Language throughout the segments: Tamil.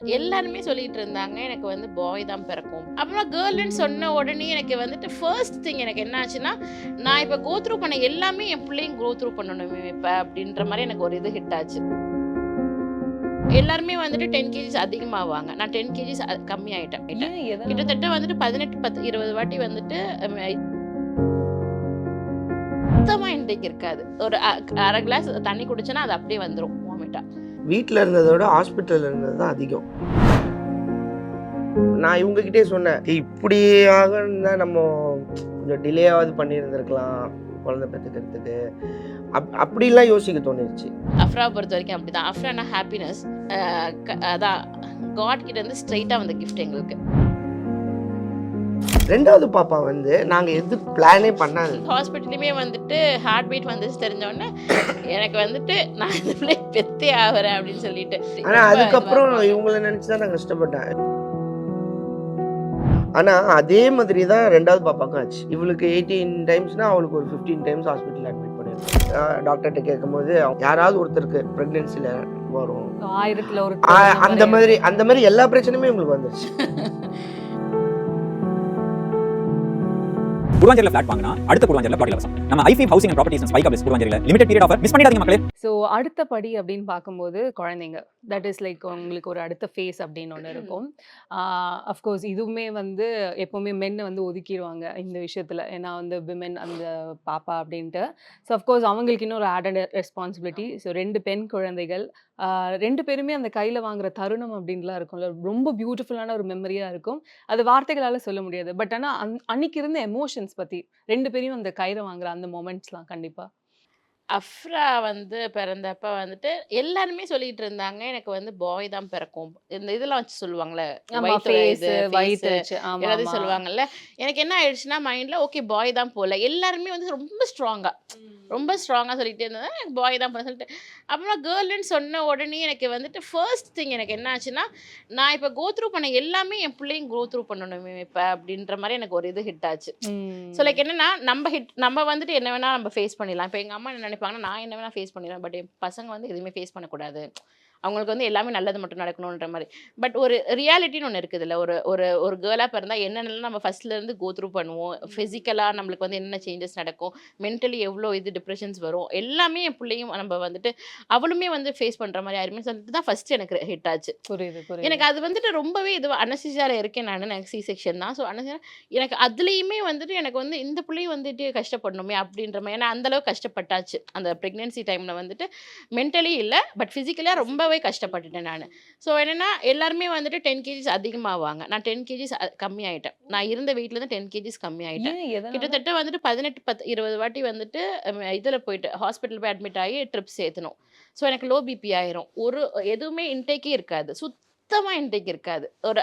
எல்லாருமே சொல்லிட்டு இருந்தாங்க எனக்கு வந்து பாய் தான் பிறக்கும். அப்புறமா கேர்ள்னு சொன்ன உடனே எனக்கு வந்துட்டு ஃபர்ஸ்ட் திங் எனக்கு என்ன ஆச்சுன்னா நான் இப்போ கோ த்ரூ பண்ண எல்லாமே என் பிள்ளையும் கோ த்ரூ பண்ணணுமே இப்போ அப்படின்ற மாதிரி எனக்கு ஒரு இது ஹிட் ஆச்சு. எல்லாருமே வந்துட்டு டென் கேஜிஸ் அதிகமாவாங்க. நான் டென் கேஜிஸ் கம்மி ஆயிட்டேன் ஏன்? எதனால? கிட்டத்தட்ட வந்துட்டு பதினெட்டு பத்து இருபது வாட்டி வந்துட்டு ஹம், சுத்தமா இன்டேக் இருக்காது. ஒரு அரை கிளாஸ் தண்ணி குடிச்சேன்னா அது அப்படியே வந்துடும் வாமிட்டா வீட்டில் இருந்ததை விட ஹாஸ்பிட்டலில் இருந்தது தான் அதிகம். நான் இவங்ககிட்டே சொன்னேன் இப்படி ஆகணும்னா நம்ம கொஞ்சம் டிலேயாவது பண்ணியிருந்திருக்கலாம் குழந்தை பெற்றுக்கிறதுக்கு. அப் அப்படிலாம் யோசிக்க தோணிருச்சு. அஃப்ரா பொறுத்த வரைக்கும் அப்படி தான் அஃப்ரானா ஹாப்பினஸ் அதான் காட் கிட்ட இருந்து ஸ்ட்ரைட்டாக வந்த கிஃப்ட் எங்களுக்கு. ரெண்டாவது பாப்பா வந்து நாங்கள் எது பிளானே பண்ணாது. ஹாஸ்பிட்டலுமே வந்துட்டு ஹார்ட் பீட் வந்துச்சு தெரிஞ்ச உடனே எனக்கு வந்துட்டு நான் இந்த பிள்ளை பெத்தே ஆகிறேன் அப்படின்னு சொல்லிட்டு. ஆனால் ரொம்ப அதுக்கப்புறம் இவங்கள நினச்சி தான் நான் கஷ்டப்பட்டேன். ஆனால் அதே மாதிரி தான் ரெண்டாவது பாப்பாக்கும் ஆச்சு. இவளுக்கு எயிட்டீன் டைம்ஸ்னால் அவளுக்கு ஒரு ஃபிஃப்டீன் டைம்ஸ் ஹாஸ்பிட்டல் அட்மிட் பண்ணியிருக்கோம் டாக்டர்கிட்ட கேட்கும்போது யாராவது ஒருத்தருக்கு ப்ரெக்னென்சியில் வரும். ஆயிரத்துல ஒரு அந்த மாதிரி அந்த மாதிரி எல்லா பிரச்சனையுமே உங்களுக்கு வந்துருச்சு. குருவாஞ்சேரியில் ஃபிளாட் வாங்கினா அடுத்த குருவாஞ்சேரியில் பிளாட் இலவசம். நம்ம ஐஃபி ஹவுசிங் அண்ட் ப்ராப்பர்ட்டிஸ் ஸ்பைக் அப்ஸ் குருவாஞ்சேரியில் லிமிடெட் பீரியட் ஆஃபர் மிஸ் பண்ணிடாதீங்க மக்களே. ஸோ அடுத்த படி அப்படின்னு பார்க்கும்போது குழந்தைங்க. தட் இஸ் லைக் உங்களுக்கு ஒரு அடுத்த ஃபேஸ் அப்படின்னு ஒன்று இருக்கும். அஃப்கோர்ஸ் இதுவுமே வந்து எப்போவுமே மென்னை வந்து ஒதுக்கிடுவாங்க இந்த விஷயத்தில். ஏன்னா வந்து விமென் அந்த பாப்பா அப்படின்ட்டு. ஸோ அஃப்கோர்ஸ் அவங்களுக்கு இன்னும் ஒரு ஆடட் ரெஸ்பான்சிபிலிட்டி ஸோ ரெண்டு பெண் குழந்தைகள். ரெண்டு பேருமே அந்த கையில் வாங்குற தருணம் அப்படின்லாம் இருக்கும்ல. ரொம்ப பியூட்டிஃபுல்லான ஒரு மெமரியாக இருக்கும். அது வார்த்தைகளால் சொல்ல முடியாது. பட் ஆனால் அன் அன்னைக்கு இருந்த எமோஷன்ஸ் பற்றி ரெண்டு பேரையும் அந்த கையில் வாங்குற அந்த மொமெண்ட்ஸ்லாம் கண்டிப்பாக அஃப்ரா வந்து பிறந்தப்ப வந்துட்டு எல்லாருமே சொல்லிட்டு இருந்தாங்க. எனக்கு வந்து பாய் தான் பிறக்கும். இந்த இதெல்லாம் வச்சு சொல்லுவாங்கல்ல ஆமா வயித்துல ஃபேஸ் இது, வயிற்று face, வச்சு. ஆமா எல்லாத்தையும் ஆமா. சொல்லுவாங்கல்ல எனக்கு என்ன ஆயிடுச்சுன்னா மைண்ட்ல ஓகே பாய் தான் போல. எல்லாருமே வந்து ரொம்ப ஸ்ட்ராங்கா ரொம்ப ஸ்ட்ராங்கா சொல்லிட்டே இருந்தாங்க. எனக்கு பாய் தான் போல சொல்லிட்டு. அப்புறமா கேர்ள்னு சொன்ன உடனே எனக்கு வந்துட்டு ஃபர்ஸ்ட் திங் எனக்கு என்ன ஆச்சுன்னா நான் இப்போ கோ த்ரூ பண்ண எல்லாமே என் பிள்ளையும் கோ த்ரூ பண்ணணுமே இப்போ அப்படின்ற மாதிரி எனக்கு ஒரு இது ஹிட் ஆச்சு. ம். ஸோ லைக் என்னன்னா நம்ம ஹிட் நம்ம வந்துட்டு என்ன வேணா நம்ம ஃபேஸ் பண்ணிடலாம். இப்போ எங்கள் அம்மா என்ன நினைப்பாங்கன்னா நான் என்ன வேணால் ஃபேஸ் பண்ணிடுவேன். பட் என் பசங்க வந்து எதுவுமே ஃபேஸ் பண்ணக்கூடாது. அவங்களுக்கு வந்து எல்லாமே நல்லது மட்டும் நடக்கணுன்ற மாதிரி. பட் ஒரு ரியாலிட்டின்னு ஒன்று இருக்குதுல்ல ஒரு ஒரு ஒரு கேர்ளாக பிறந்தால் என்னென்னலாம் நம்ம ஃபஸ்ட்லேருந்து கோ த்ரூ பண்ணுவோம். ஃபிசிக்கலாக நம்மளுக்கு வந்து என்னென்ன சேஞ்சஸ் நடக்கும் மென்டலி எவ்வளோ இது டிப்ரெஷன்ஸ் வரும் எல்லாமே என் பிள்ளையும் நம்ம வந்துட்டு அவளுமே வந்து ஃபேஸ் பண்ணுற மாதிரி யாருமே சொல்லிட்டு தான் ஃபஸ்ட்டு எனக்கு ஹிட் ஆச்சு. புரியுது எனக்கு அது வந்துட்டு ரொம்பவே இது அனசிஜார இருக்கேன் நான் எனக்கு சி செக்ஷன் தான். ஸோ அனசிஜா எனக்கு அதுலேயுமே வந்துட்டு எனக்கு வந்து இந்த பிள்ளையும் வந்துட்டு கஷ்டப்படணுமே அப்படின்ற மாதிரி ஏன்னா அந்தளவுக்கு கஷ்டப்பட்டாச்சு. அந்த ப்ரெக்னென்சி டைமில் வந்துட்டு மென்டலி இல்லை பட் ஃபிசிக்கலாக ரொம்பவே கஷ்டப்பட்டுட்டேன் நான். ஸோ என்னென்னா எல்லாருமே வந்துட்டு டென் கேஜிஸ் அதிகமாவாங்க. நான் டென் கேஜிஸ் கம்மி ஆயிட்டேன் நான் இருந்த வீட்டிலேருந்து டென் கேஜிஸ் கம்மி ஆயிட்டேன் ஏன்? எதனால? கிட்டத்தட்ட வந்துட்டு பதினெட்டு பத்து இருபது வாட்டி வந்துட்டு இதில் போயிட்டு ஹாஸ்பிட்டல் போய் அட்மிட் ஆகி ட்ரிப்ஸ் ஏற்றணும் ஸோ எனக்கு லோ பிபி ஆயிரும். ஒரு எதுவுமே இன்டேக்கே இருக்காது. சுத்தமாக இன்டேக் இருக்காது. ஒரு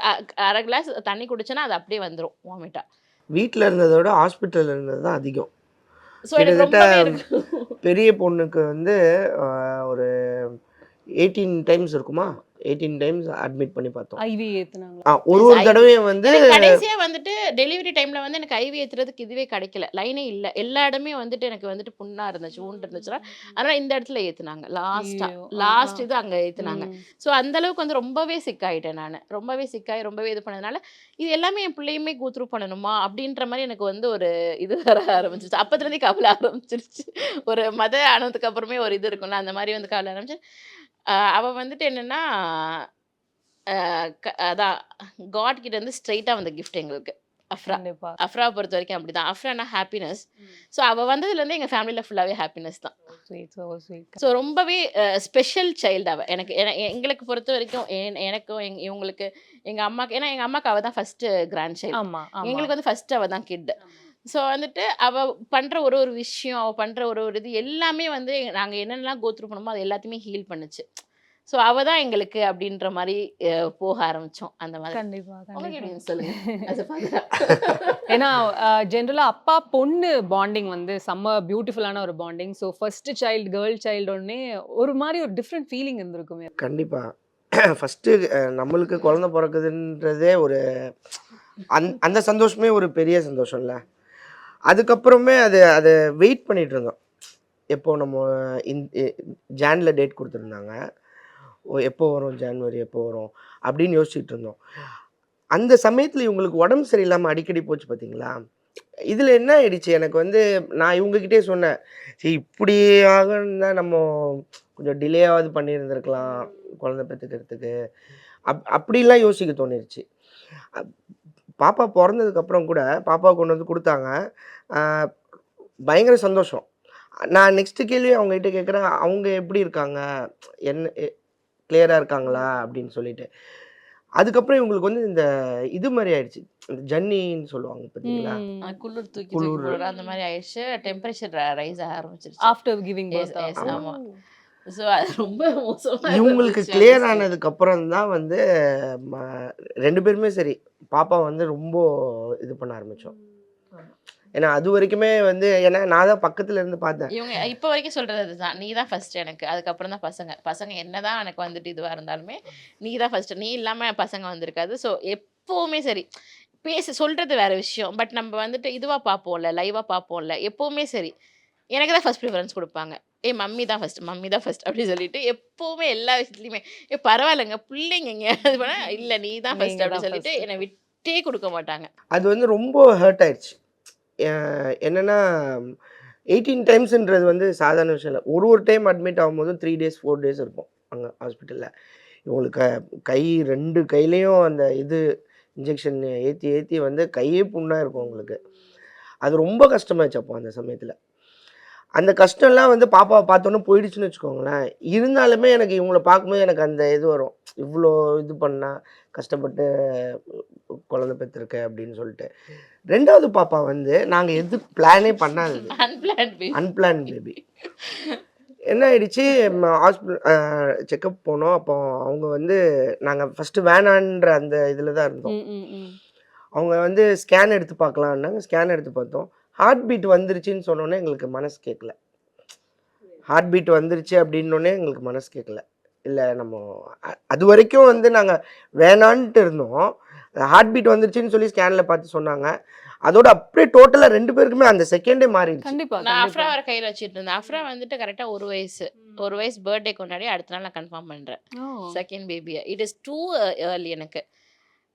அரை கிளாஸ் தண்ணி குடிச்சேன்னா அது அப்படியே வந்துடும் வாமிட்டா வீட்டில் இருந்ததை விட ஹாஸ்பிட்டலில் இருந்தது தான் அதிகம். கிட்டத்தட்ட பெரிய பொண்ணுக்கு வந்து ஒரு எயிட்டீன் டைம்ஸ் இருக்குமா? எயிட்டீன் டைம்ஸ் அட்மிட் பண்ணி பார்த்தோம். ஐவி ஏத்துனாங்களா? ஆ, ஒரு ஒரு தடவையும் வந்து எனக்கு கடைசியா வந்துட்டு டெலிவரி டைம்ல வந்து எனக்கு ஐவி ஏத்துறதுக்கு இதுவே கிடைக்கல. லைனே இல்ல. எல்லா இடமே வந்துட்டு எனக்கு வந்துட்டு புண்ணா இருந்துச்சு ஊண்டு இருந்துச்சுன்னா அதனால இந்த இடத்துல ஏத்துனாங்க. லாஸ்டா ஐயோ, ஆ, லாஸ்ட். இது அங்க ஏத்துனாங்க. ம். ஸோ அந்த அளவுக்கு வந்து ரொம்பவே சிக் ஆயிட்டேன் நான். ரொம்பவே சிக்காகி ரொம்பவே இது பண்ணதுனால இது எல்லாமே என் பிள்ளையுமே கூத்ரூ பண்ணணுமா? அப்படின்ற மாதிரி எனக்கு வந்து ஒரு இது வர ஆரம்பிச்சிருச்சு. அப்பத்துலேருந்தே கவலை ஆரம்பிச்சிருச்சு. ஒரு மத ஆனதுக்கு அப்புறமே ஒரு இது இருக்கும்ல அந்த மாதிரி வந்து கவலை ஆரம்பிச்சு. அவ வந்துட்டு என்னன்னா க- அதான் காட் கிட்ட இருந்து ஸ்ட்ரைட்டாக வந்த கிஃப்ட் எங்களுக்கு. அஃப்ரா. கண்டிப்பா. அஃப்ராவை பொறுத்த வரைக்கும் அப்படிதான். அஃப்ரானா ஹாப்பினஸ் ஸோ அவள் வந்ததுலேருந்து எங்கள் ஃபேமிலியில் ஃபுல்லாகவே ஹாப்பினஸ் தான். ஸ்வீட் சோ ஸ்வீட் ஸோ ரொம்பவே ஸ்பெஷல் சைல்டு அவள் எனக்கு என- எங்களுக்கு பொறுத்த வரைக்கும் என்- எனக்கும் எங் இவங்களுக்கு எங்கள் அம்மாக்கு ஏன்னா எங்கள் அம்மாக்கு அவள் தான் ஃபஸ்ட்டு கிராண்ட் சைல்டு ஆமா ஆமா. எங்களுக்கு வந்து ஃபஸ்ட்டு அவள் தான் கிட் ஸோ வந்துட்டு அவள் பண்ணுற ஒரு ஒரு விஷயம் அவள் பண்ணுற ஒரு ஒரு இது எல்லாமே வந்து நாங்கள் என்னென்னலாம் கோத்ரூ பண்ணோமோ அது எல்லாத்தையுமே ஹீல் பண்ணுச்சு. ஸோ அவள் தான் எங்களுக்கு அப்படின்ற மாதிரி போக ஆரம்பித்தோம் அந்த மாதிரி. கண்டிப்பா உங்களுக்கு கண்டிப்பா. எப்படி சொல்லுங்க? As a father. ஏன்னா ஜென்ரலா அப்பா பொண்ணு பாண்டிங் வந்து செம்ம பியூட்டிஃபுல்லான ஒரு bonding so first child girl child உடனே ஒரு மாதிரி ஒரு டிஃப்ரெண்ட் ஃபீலிங் இருந்திருக்குமே. கண்டிப்பாக ஃபஸ்ட்டு நம்மளுக்கு குழந்தை பிறக்குதுன்றதே ஒரு அந் அந்த சந்தோஷமே ஒரு பெரிய சந்தோஷம்ல. அதுக்கப்புறமே அது அதை வெயிட் பண்ணிகிட்டு இருந்தோம் எப்போ நம்ம இந் ஜானில் டேட் கொடுத்துருந்தாங்க. ஓ எப்போ வரும் ஜான்வரி எப்போ வரும் அப்படின்னு யோசிச்சுட்டு இருந்தோம் அந்த சமயத்தில் இவங்களுக்கு உடம்பு சரியில்லாமல் அடிக்கடி போச்சு பார்த்தீங்களா இதில் என்ன ஆயிடுச்சு? எனக்கு வந்து நான் இவங்கக்கிட்டே சொன்னேன். சரி இப்படி ஆகணும்னா நம்ம கொஞ்சம் டிலேயாவது பண்ணியிருந்துருக்கலாம் குழந்தை பெற்றுக்கிறதுக்கு அப் அப்படிலாம் யோசிக்க தோணிருச்சு. அப்- பாப்பா பிறந்ததுக்கப்புறம் கூட பாப்பா கொண்டு வந்து கொடுத்தாங்க. ஆஹ் பயங்கர சந்தோஷம். நான் நெக்ஸ்ட் கேள்வி அவங்ககிட்ட கேட்குறேன் அவங்க எப்படி இருக்காங்க? என்ன கிளியராக இருக்காங்களா? அப்படின்னு சொல்லிட்டு. அதுக்கப்புறம் இவங்களுக்கு வந்து இந்த இது மாதிரி ஆயிடுச்சு. இந்த ஜன்னின்னு சொல்லுவாங்க பார்த்தீங்களா குளிர் தூக்கி குளிர். அந்த மாதிரி ஆயிடுச்சு. டெம்பரேச்சர் ரைஸ் ஆக ஆரம்பிச்சிருச்சு. ஆஃப்டர் கிவிங் Yes, yes, ஆமா. ஸோ அது ரொம்ப மோசமா இவங்களுக்கு கிளியர். ஆனதுக்கு அப்புறம் தான் வந்து ரெண்டு பேருமே சரி பாப்பா வந்து ரொம்ப இது பண்ண ஆரம்பிச்சோம். ஏன்னா அது வரைக்குமே வந்து ஏன்னா நான் தான் பக்கத்துல இருந்து பார்த்தேன். இவங்க இப்போ வரைக்கும் சொல்றது அதுதான். நீ தான் ஃபர்ஸ்ட் எனக்கு அதுக்கப்புறம் தான் பசங்க. பசங்க என்னதான் எனக்கு வந்துட்டு இதுவா இருந்தாலுமே நீ தான் ஃபர்ஸ்ட் நீ இல்லாம பசங்க வந்திருக்காது. ஸோ எப்பவுமே சரி பேச சொல்றது வேற விஷயம். பட் நம்ம வந்துட்டு இதுவா பார்ப்போம்ல லைவா பார்ப்போம்ல எப்பவுமே சரி எனக்கு தான் ஃபர்ஸ்ட் ப்ரிஃபரன்ஸ் கொடுப்பாங்க. ஏ மம்மி தான் ஃபர்ஸ்ட் மம்மி தான் ஃபர்ஸ்ட் அப்படின்னு சொல்லிட்டு எப்பவுமே எல்லா விஷயத்துலையுமே ஏ பரவாயில்லைங்க பிள்ளைங்க அது பண்ணா இல்லை நீ தான் தான் அப்படின்னு சொல்லிட்டு. என்னை விட்டே கொடுக்க மாட்டாங்க. அது வந்து ரொம்ப ஹர்ட் ஆயிடுச்சு. என்னன்னா எயிட்டீன் டைம்ஸ்ன்றது வந்து சாதாரண விஷயம் இல்லை. ஒரு ஒரு டைம் அட்மிட் ஆகும்போதும் த்ரீ டேஸ் ஃபோர் டேஸ் இருக்கும் அங்கே ஹாஸ்பிட்டலில் இவங்களுக்கு க- கை ரெண்டு கையிலையும் அந்த இது இன்ஜெக்ஷன் ஏற்றி ஏற்றி வந்து கையே புண்ணாக இருக்கும் உங்களுக்கு அது ரொம்ப கஷ்டமாச்சு அப்போ அந்த சமயத்தில். அந்த கஷ்டம்லாம் வந்து பாப்பாவை பார்த்தோன்னே போயிடுச்சுன்னு வச்சுக்கோங்களேன். இருந்தாலுமே எனக்கு இவங்கள பார்க்கும்போது எனக்கு அந்த இது வரும். இவ்வளோ இது பண்ணா கஷ்டப்பட்டு குழந்தை பெற்றிருக்க அப்படின்னு சொல்லிட்டு. ரெண்டாவது பாப்பா வந்து நாங்கள் எது பிளானே பண்ணாதது. அன்பிளான் பேபி என்ன ஆயிடுச்சு? ஹாஸ்பிட்டல் செக்கப் போனோம். அப்போ அவங்க வந்து நாங்கள் ஃபஸ்ட்டு வேணான்ற அந்த இதில் தான் இருந்தோம் அவங்க வந்து ஸ்கேன் எடுத்து பார்க்கலான்னாங்க ஸ்கேன் எடுத்து பார்த்தோம். ஹார்ட் பீட் வந்துருச்சுன்னு சொன்னோன்னே எங்களுக்கு மனசு கேட்கல ஹார்ட் பீட் வந்துருச்சு அப்படின்னோடனே எங்களுக்கு மனசு கேட்கல இல்லை நம்ம அது வரைக்கும் வந்து நாங்கள் வேணான்ட்டு இருந்தோம். ஹார்ட் பீட் வந்துருச்சுன்னு சொல்லி ஸ்கேனில் பார்த்து சொன்னாங்க. அதோட அப்படியே டோட்டலாக ரெண்டு பேருக்குமே அந்த செகண்டே மாறிடுச்சு. கண்டிப்பா நான் அஃப்ரா வர கையில் வச்சுட்டு இருந்தேன். அஃப்ரா வந்துட்டு கரெக்டாக ஒரு வயசு. ஒரு வயசு பர்த்டே கொண்டாடி அடுத்த நாள் நான் கன்ஃபார்ம் பண்ணுறேன். செகண்ட் பேபியை இட் இஸ் டூ ஏர்லி எனக்கு.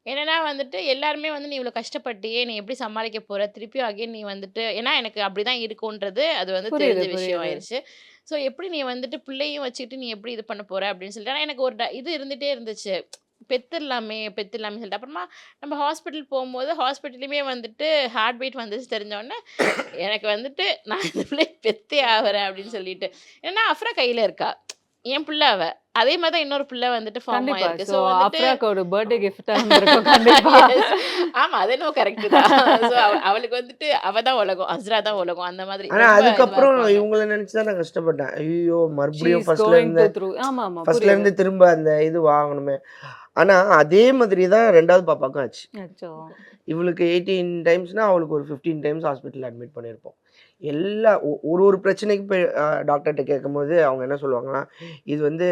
என்னன்னா வந்துட்டு எல்லாருமே வந்து நீ இவ்வளோ கஷ்டப்பட்டியே நீ எப்படி சமாளிக்க போற? திருப்பியும் அகைன் நீ வந்துட்டு ஏன்னா எனக்கு அப்படிதான் இருக்கும்ன்றது அது வந்து தெரிஞ்ச விஷயம். ஆயிடுச்சு ஸோ எப்படி நீ வந்துட்டு பிள்ளையும் வச்சுக்கிட்டு நீ எப்படி இது பண்ண போற? அப்படின்னு சொல்லிட்டு. ஆனா எனக்கு ஒரு ட- இது இருந்துட்டே இருந்துச்சு. பெத்துடலாமே பெத்துடலாமே சொல்லிட்டு. அப்புறமா நம்ம ஹாஸ்பிட்டல் போகும்போது ஹாஸ்பிட்டலுமே வந்துட்டு ஹார்ட் பீட் வந்துச்சு தெரிஞ்சோடனே எனக்கு வந்துட்டு நான் இந்த பிள்ளை பெத்தே ஆகிறேன் அப்படின்னு சொல்லிட்டு. ஏன்னா அஃப்ரா கையில இருக்கா. என் பிள்ளை அவ. அதே மாதிரி தான் இன்னொரு பிள்ளை வந்துட்டு ஃபார்ம் ஆயிருக்கு. சோ அப்ராக்கு ஒரு பர்த்டே கிஃப்டா இருந்திருக்கும் கண்டிப்பா. Yes. ஆமா அது என்னவோ கரெக்ட் தான். So, அவ- அவளுக்கு வந்துட்டு அவ தான் உலகம் அஸ்ரா தான் உலகம் அந்த மாதிரி இதுவா அதுக்கப்புறம் இருப்பாங்க. இவங்கள நினச்சி தான் நான் கஷ்டப்பட்டேன். ஐயோ மறுபடியும் ஃபர்ஸ்ட்ல இருந்து ஆமா ஆமா ஃபர்ஸ்ட்ல இருந்து திரும்ப அந்த இது வாங்கணுமே. ஆனால் அதே மாதிரி தான் ரெண்டாவது பாப்பாக்கும் ஆச்சு. இவளுக்கு எயிட்டீன் டைம்ஸ்னா அவளுக்கு ஒரு ஃபிஃப்டீன் டைம்ஸ் ஹாஸ்பிட்டல் அட்மிட் பண்ணியிருப்போம் எல்லா ஒ- ஒரு ஒரு பிரச்சனைக்கு போய் டாக்டர்கிட்ட கேட்கும்போது அவங்க என்ன சொல்லுவாங்கன்னா இது வந்து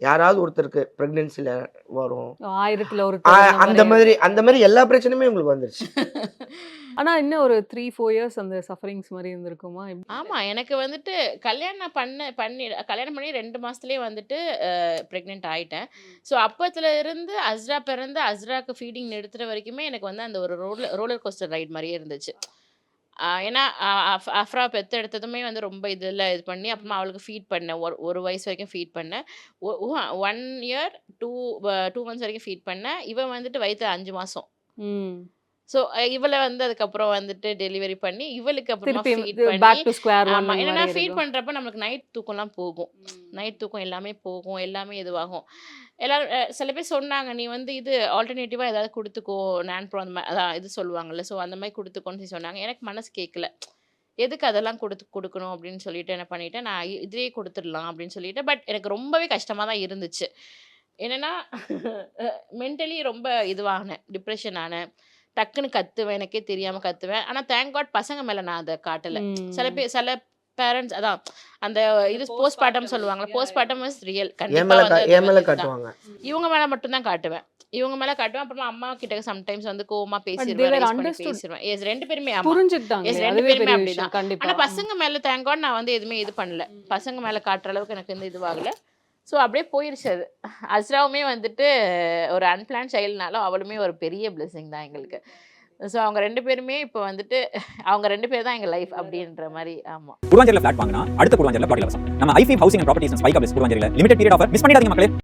யாராவது ஒருத்தருக்கு ப்ரெக்னென்சியில் வரும். ஆயிரத்துல ஒரு அந்த மாதிரி அந்த மாதிரி எல்லா பிரச்சனையுமே உங்களுக்கு வந்துருச்சு. ஆனா இன்னும் ஒரு த்ரீ ஃபோர் இயர்ஸ் அந்த சஃபரிங்ஸ் மாதிரி இருந்திருக்குமா? எப்படி? ஆமா எனக்கு வந்துட்டு கல்யாணம் பண்ண பண்ணி கல்யாணம் பண்ணி ரெண்டு மாசத்துலயே வந்துட்டு ப்ரெக்னென்ட் ஆயிட்டேன். ஸோ அப்பத்துல இருந்து அஸ்ரா பிறந்து அஸ்ராக்கு ஃபீடிங் நிறுத்துற வரைக்குமே எனக்கு வந்து அந்த ஒரு ரோலர் ரோலர் கோஸ்டர் ரைட் மாதிரியே இருந்துச்சு. ஏன்னா ஆஹ் அஃப்- அஃப்ரா பெத்து எடுத்ததுமே வந்து ரொம்ப இதில் இது பண்ணி அப்புறமா அவளுக்கு ஃபீட் பண்ணேன். ஒரு ஒரு வயசு வரைக்கும் ஃபீட் பண்ணேன். One year two two months வரைக்கும் ஃபீட் பண்ணேன். இவன் வந்துட்டு வயிற்று அஞ்சு மாதம் ம். ஸோ இவளை வந்து அதுக்கப்புறம் வந்துட்டு டெலிவரி பண்ணி இவளுக்கு அப்புறமா திருப்பி ஃபீட் பேக் பண்ணி டு ஸ்கொயர் ஒன் ஆமா என்னன்னா ஃபீட் மாதிரி பண்றப்ப நம்மளுக்கு நைட் தூக்கம்லாம் போகும். நைட் தூக்கம் எல்லாமே போகும் எல்லாமே இதுவாகும். எல்லாரும் சில பேர் சொன்னாங்க நீ வந்து இது ஆல்டர்னேட்டிவா ஏதாவது கொடுத்துக்கோ நான்ப்ரோ அந்த மாதிரி அதான் இது சொல்லுவாங்கல்ல. ஸோ அந்த மாதிரி கொடுத்துக்கோன்னு சொல்லி சொன்னாங்க. எனக்கு மனசு கேட்கல எதுக்கு அதெல்லாம் கொடுத்து கொடுக்கணும்? அப்படின்னு சொல்லிட்டு என்ன பண்ணிட்டேன். நான் இ- இதுலயே கொடுத்துடலாம் அப்படின்னு சொல்லிட்டு பட் எனக்கு ரொம்பவே கஷ்டமா தான் இருந்துச்சு. என்னன்னா மென்டலி ரொம்ப இதுவாகினேன் டிப்ரெஷன் ஆனேன். டக்குன்னு கத்துவேன். எனக்கே தெரியாம கத்துவேன். ஆனா தேங்க் காட் பசங்க மேல நான் அதை காட்டல. சில பேர் சில பேரண்ட்ஸ் அதான் அந்த இது போஸ்ட் பார்ட்டம் சொல்லுவாங்கல்ல போஸ்ட் பார்ட்டம் இஸ் ரியல் என் கண்டிப்பா மேலே வந்து அது என் மேலே வந்து இதுதான். காட்டுவாங்க. இவங்க மேல மட்டும் தான் காட்டுவேன். இவங்க மேல காட்டுவேன் அப்புறமா அம்மா கிட்ட சம்டைம்ஸ் வந்து கோவமா பேசிடுவேன். பேசிடுவேன் எஸ் ரெண்டு பேருமே புரிஞ்சுக்கிட்டாங்க. Yes, ரெண்டு பேருமே அப்படிதான். ஆனா பசங்க மேல தேங்க் நான் வந்து எதுவுமே இது பண்ணல. பசங்க மேல காட்டுற அளவுக்கு எனக்கு வந்து இதுவாகல. ஸோ அப்படியே போயிருச்சு அது. அஸ்ராவுமே வந்துட்டு ஒரு அன்பிளான் சைல்டுனாலும் அவளுமே ஒரு பெரிய பிளெஸிங் தான் எங்களுக்கு. ஸோ அவங்க ரெண்டு பேருமே இப்போ வந்துட்டு அவங்க ரெண்டு பேர் தான் எங்கள் லைஃப் அப்படின்ற மாதிரி ஆமாம் குருவாஞ்சேரியில் ஃபிளாட் வாங்கினா அடுத்த குருவாஞ்சேரியில் பாட்டி இலவசம். நம்ம ஐஃபி ஹவுசிங் அண்ட் ப்ராப்பர்ட்டிஸ் ஸ்பைக் ஆஃபீஸ் குருவாஞ்சேரியில் லிமிடெட் பீரியட் ஆஃபர் மிஸ் பண்ணிடாதீங்க மக்களே.